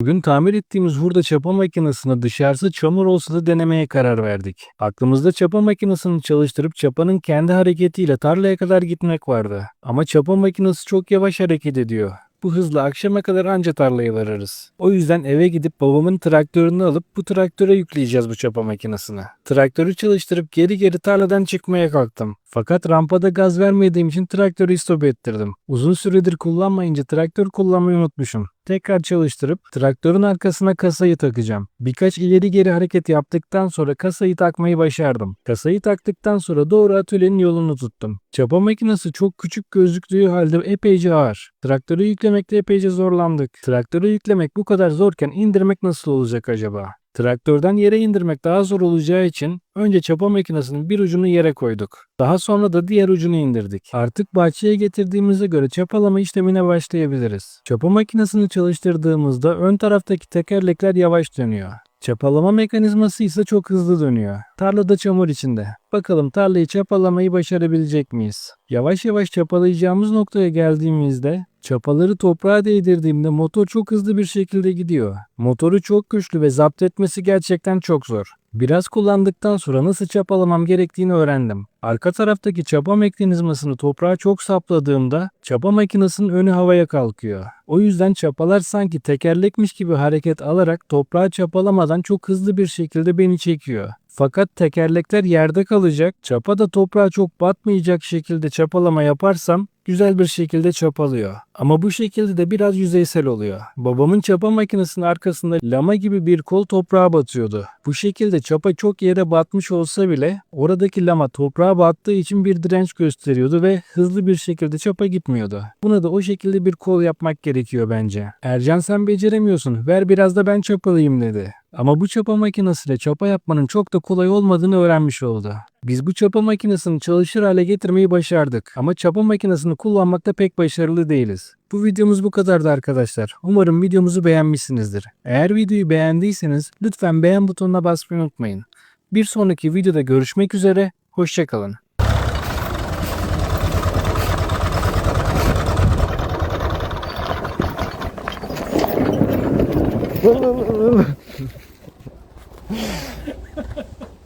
Bugün tamir ettiğimiz hurda çapa makinesini dışarısı çamur olsa da denemeye karar verdik. Aklımızda çapa makinesini çalıştırıp çapanın kendi hareketiyle tarlaya kadar gitmek vardı. Ama çapa makinesi çok yavaş hareket ediyor. Bu hızla akşama kadar anca tarlaya varırız. O yüzden eve gidip babamın traktörünü alıp bu traktöre yükleyeceğiz bu çapa makinesini. Traktörü çalıştırıp geri geri tarladan çıkmaya kalktım. Fakat rampada gaz vermediğim için traktörü istop ettirdim. Uzun süredir kullanmayınca traktör kullanmayı unutmuşum. Tekrar çalıştırıp traktörün arkasına kasayı takacağım. Birkaç ileri geri hareket yaptıktan sonra kasayı takmayı başardım. Kasayı taktıktan sonra doğru atölyenin yolunu tuttum. Çapa makinesi çok küçük gözüktüğü halde epeyce ağır. Traktörü yüklemekte epeyce zorlandık. Traktörü yüklemek bu kadar zorken indirmek nasıl olacak acaba? Traktörden yere indirmek daha zor olacağı için önce çapa makinesinin bir ucunu yere koyduk. Daha sonra da diğer ucunu indirdik. Artık bahçeye getirdiğimize göre çapalama işlemine başlayabiliriz. Çapa makinesini çalıştırdığımızda ön taraftaki tekerlekler yavaş dönüyor. Çapalama mekanizması ise çok hızlı dönüyor. Tarlada çamur içinde. Bakalım tarlayı çapalamayı başarabilecek miyiz? Yavaş yavaş çapalayacağımız noktaya geldiğimizde çapaları toprağa değdirdiğimde motor çok hızlı bir şekilde gidiyor. Motoru çok güçlü ve zapt etmesi gerçekten çok zor. Biraz kullandıktan sonra nasıl çapalamam gerektiğini öğrendim. Arka taraftaki çapa mekanizmasını toprağa çok sapladığımda çapa makinesinin önü havaya kalkıyor. O yüzden çapalar sanki tekerlekmiş gibi hareket alarak toprağı çapalamadan çok hızlı bir şekilde beni çekiyor. Fakat tekerlekler yerde kalacak, çapa da toprağa çok batmayacak şekilde çapalama yaparsam güzel bir şekilde çapalıyor. Ama bu şekilde de biraz yüzeysel oluyor. Babamın çapa makinesinin arkasında lama gibi bir kol toprağa batıyordu. Bu şekilde çapa çok yere batmış olsa bile oradaki lama toprağa battığı için bir direnç gösteriyordu ve hızlı bir şekilde çapa gitmiyordu. Buna da o şekilde bir kol yapmak gerekiyor bence. Ercan sen beceremiyorsun ver biraz da ben çapalayayım dedi. Ama bu çapa makinesiyle çapa yapmanın çok da kolay olmadığını öğrenmiş oldu. Biz bu çapa makinesini çalışır hale getirmeyi başardık ama çapa makinesini kullanmakta pek başarılı değiliz. Bu videomuz bu kadardı arkadaşlar. Umarım videomuzu beğenmişsinizdir. Eğer videoyu beğendiyseniz lütfen beğen butonuna basmayı unutmayın. Bir sonraki videoda görüşmek üzere, hoşçakalın.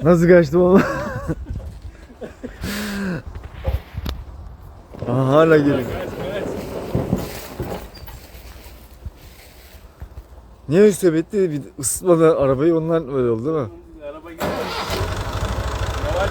Nasıl kaçtım ama? Aha, hala geliyor. Niye üstüne bitti? Bir ısıtmadan arabayı ondan böyle oldu değil mi? Araba gidiyor. Yavaş.